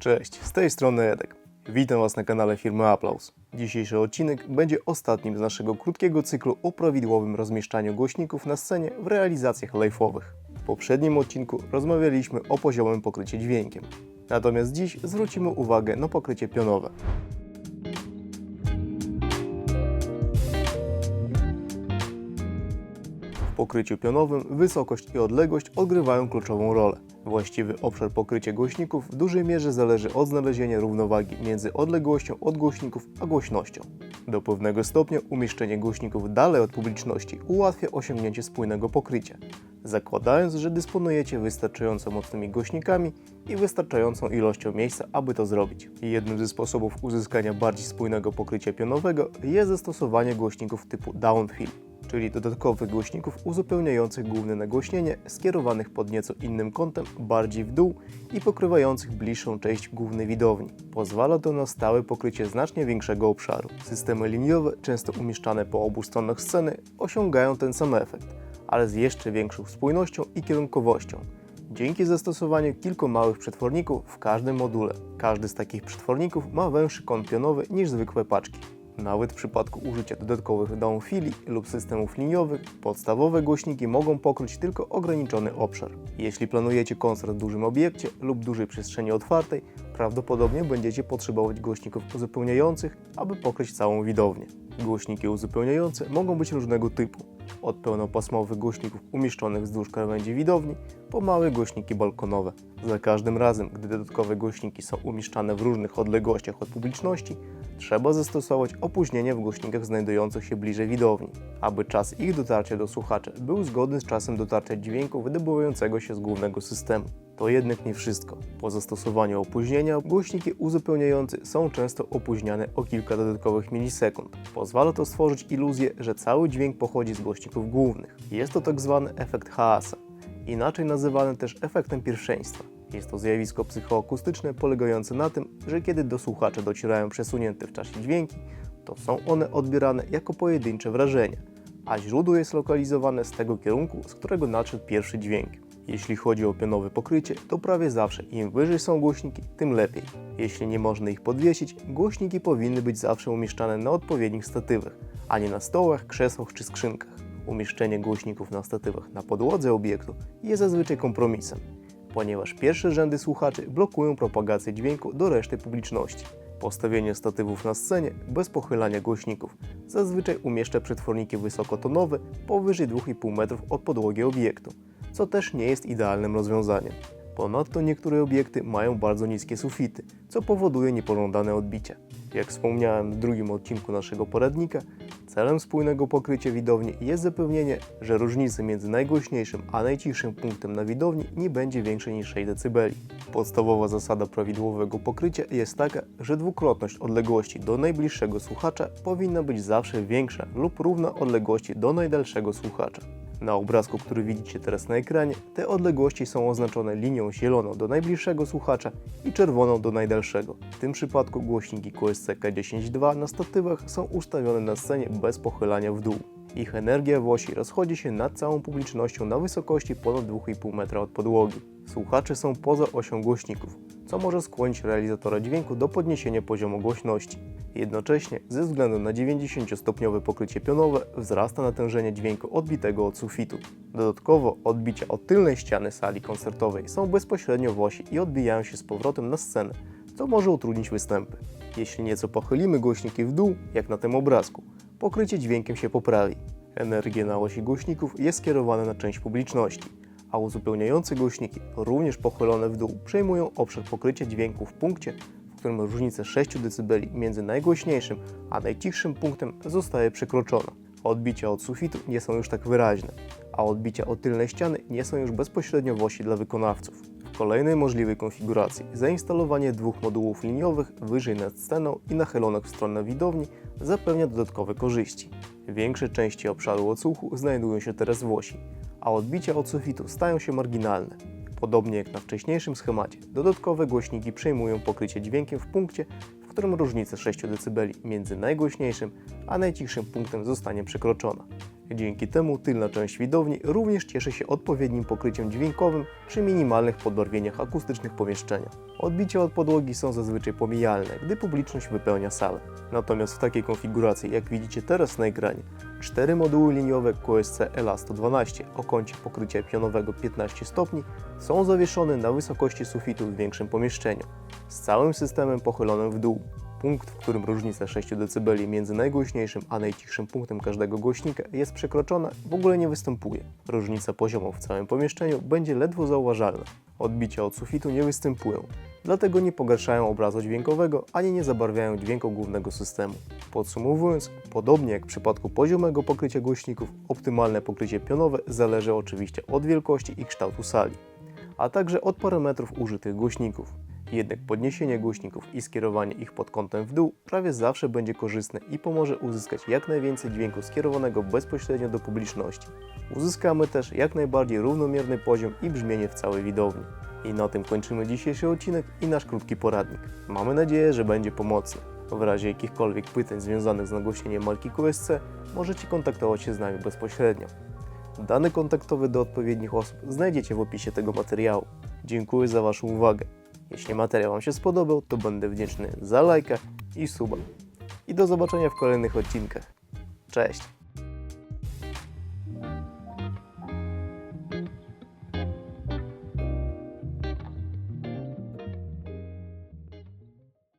Cześć, z tej strony Edek. Witam Was na kanale firmy Aplaus. Dzisiejszy odcinek będzie ostatnim z naszego krótkiego cyklu o prawidłowym rozmieszczaniu głośników na scenie w realizacjach live'owych. W poprzednim odcinku rozmawialiśmy o poziomym pokryciu dźwiękiem. Natomiast dziś zwrócimy uwagę na pokrycie pionowe. W pokryciu pionowym wysokość i odległość odgrywają kluczową rolę. Właściwy obszar pokrycia głośników w dużej mierze zależy od znalezienia równowagi między odległością od głośników a głośnością. Do pewnego stopnia umieszczenie głośników dalej od publiczności ułatwia osiągnięcie spójnego pokrycia, zakładając, że dysponujecie wystarczająco mocnymi głośnikami i wystarczającą ilością miejsca, aby to zrobić. Jednym ze sposobów uzyskania bardziej spójnego pokrycia pionowego jest zastosowanie głośników typu downfill czyli dodatkowych głośników uzupełniających główne nagłośnienie, skierowanych pod nieco innym kątem, bardziej w dół i pokrywających bliższą część głównej widowni. Pozwala to na stałe pokrycie znacznie większego obszaru. Systemy liniowe, często umieszczane po obu stronach sceny, osiągają ten sam efekt, ale z jeszcze większą spójnością i kierunkowością. Dzięki zastosowaniu kilku małych przetworników w każdym module. Każdy z takich przetworników ma węższy kąt pionowy niż zwykłe paczki. Nawet w przypadku użycia dodatkowych downfili lub systemów liniowych, podstawowe głośniki mogą pokryć tylko ograniczony obszar. Jeśli planujecie koncert w dużym obiekcie lub dużej przestrzeni otwartej, prawdopodobnie będziecie potrzebować głośników uzupełniających, aby pokryć całą widownię. Głośniki uzupełniające mogą być różnego typu, od pełnopasmowych głośników umieszczonych wzdłuż krawędzi widowni, po małe głośniki balkonowe. Za każdym razem, gdy dodatkowe głośniki są umieszczane w różnych odległościach od publiczności, trzeba zastosować opóźnienie w głośnikach znajdujących się bliżej widowni, aby czas ich dotarcia do słuchacza był zgodny z czasem dotarcia dźwięku wydobywającego się z głównego systemu. To jednak nie wszystko. Po zastosowaniu opóźnienia głośniki uzupełniające są często opóźniane o kilka dodatkowych milisekund. Pozwala to stworzyć iluzję, że cały dźwięk pochodzi z głośników głównych. Jest to tak zwany efekt Haasa, inaczej nazywany też efektem pierwszeństwa. Jest to zjawisko psychoakustyczne polegające na tym, że kiedy do słuchacza docierają przesunięte w czasie dźwięki, to są one odbierane jako pojedyncze wrażenia, a źródło jest lokalizowane z tego kierunku, z którego nadszedł pierwszy dźwięk. Jeśli chodzi o pionowe pokrycie, to prawie zawsze im wyżej są głośniki, tym lepiej. Jeśli nie można ich podwiesić, głośniki powinny być zawsze umieszczane na odpowiednich statywach, a nie na stołach, krzesłach czy skrzynkach. Umieszczenie głośników na statywach na podłodze obiektu jest zazwyczaj kompromisem, ponieważ pierwsze rzędy słuchaczy blokują propagację dźwięku do reszty publiczności. Postawienie statywów na scenie bez pochylania głośników zazwyczaj umieszcza przetworniki wysokotonowe powyżej 2,5 metrów od podłogi obiektu, co też nie jest idealnym rozwiązaniem. Ponadto niektóre obiekty mają bardzo niskie sufity, co powoduje niepożądane odbicia. Jak wspomniałem w drugim odcinku naszego poradnika, celem spójnego pokrycia widowni jest zapewnienie, że różnica między najgłośniejszym a najcichszym punktem na widowni nie będzie większa niż 6 dB. Podstawowa zasada prawidłowego pokrycia jest taka, że dwukrotność odległości do najbliższego słuchacza powinna być zawsze większa lub równa odległości do najdalszego słuchacza. Na obrazku, który widzicie teraz na ekranie, te odległości są oznaczone linią zieloną do najbliższego słuchacza i czerwoną do najdalszego. W tym przypadku głośniki QSC K10.2 na statywach są ustawione na scenie bez pochylania w dół. Ich energia w osi rozchodzi się nad całą publicznością na wysokości ponad 2,5 metra od podłogi. Słuchacze są poza osią głośników, co może skłonić realizatora dźwięku do podniesienia poziomu głośności. Jednocześnie, ze względu na 90-stopniowe pokrycie pionowe, wzrasta natężenie dźwięku odbitego od sufitu. Dodatkowo odbicia od tylnej ściany sali koncertowej są bezpośrednio w osi i odbijają się z powrotem na scenę, co może utrudnić występy. Jeśli nieco pochylimy głośniki w dół, jak na tym obrazku, pokrycie dźwiękiem się poprawi. Energia na osi głośników jest skierowana na część publiczności, a uzupełniające głośniki, również pochylone w dół, przejmują obszar pokrycia dźwięku w punkcie, w którym różnica 6 dB między najgłośniejszym a najcichszym punktem zostaje przekroczona. Odbicia od sufitu nie są już tak wyraźne, a odbicia od tylnej ściany nie są już bezpośrednio w osi dla wykonawców. Kolejnej możliwej konfiguracji zainstalowanie dwóch modułów liniowych wyżej nad sceną i nachylonych w stronę widowni zapewnia dodatkowe korzyści. Większe części obszaru odsłuchu znajdują się teraz w osi, a odbicia od sufitu stają się marginalne. Podobnie jak na wcześniejszym schemacie, dodatkowe głośniki przejmują pokrycie dźwiękiem w punkcie, w którym różnica 6 dB między najgłośniejszym a najcichszym punktem zostanie przekroczona. Dzięki temu tylna część widowni również cieszy się odpowiednim pokryciem dźwiękowym przy minimalnych podbarwieniach akustycznych pomieszczenia. Odbicia od podłogi są zazwyczaj pomijalne, gdy publiczność wypełnia salę. Natomiast w takiej konfiguracji, jak widzicie teraz na ekranie, cztery moduły liniowe QSC LA112 o kącie pokrycia pionowego 15 stopni są zawieszone na wysokości sufitu w większym pomieszczeniu, z całym systemem pochylonym w dół. Punkt, w którym różnica 6 dB między najgłośniejszym a najcichszym punktem każdego głośnika jest przekroczona, w ogóle nie występuje. Różnica poziomu w całym pomieszczeniu będzie ledwo zauważalna. Odbicia od sufitu nie występują, dlatego nie pogarszają obrazu dźwiękowego ani nie zabarwiają dźwięku głównego systemu. Podsumowując, podobnie jak w przypadku poziomego pokrycia głośników, optymalne pokrycie pionowe zależy oczywiście od wielkości i kształtu sali, a także od parametrów użytych głośników. Jednak podniesienie głośników i skierowanie ich pod kątem w dół prawie zawsze będzie korzystne i pomoże uzyskać jak najwięcej dźwięku skierowanego bezpośrednio do publiczności. Uzyskamy też jak najbardziej równomierny poziom i brzmienie w całej widowni. I na tym kończymy dzisiejszy odcinek i nasz krótki poradnik. Mamy nadzieję, że będzie pomocny. W razie jakichkolwiek pytań związanych z nagłośnieniem marki QSC możecie kontaktować się z nami bezpośrednio. Dane kontaktowe do odpowiednich osób znajdziecie w opisie tego materiału. Dziękuję za Waszą uwagę. Jeśli materiał Wam się spodobał, to będę wdzięczny za lajka i suba. I do zobaczenia w kolejnych odcinkach. Cześć!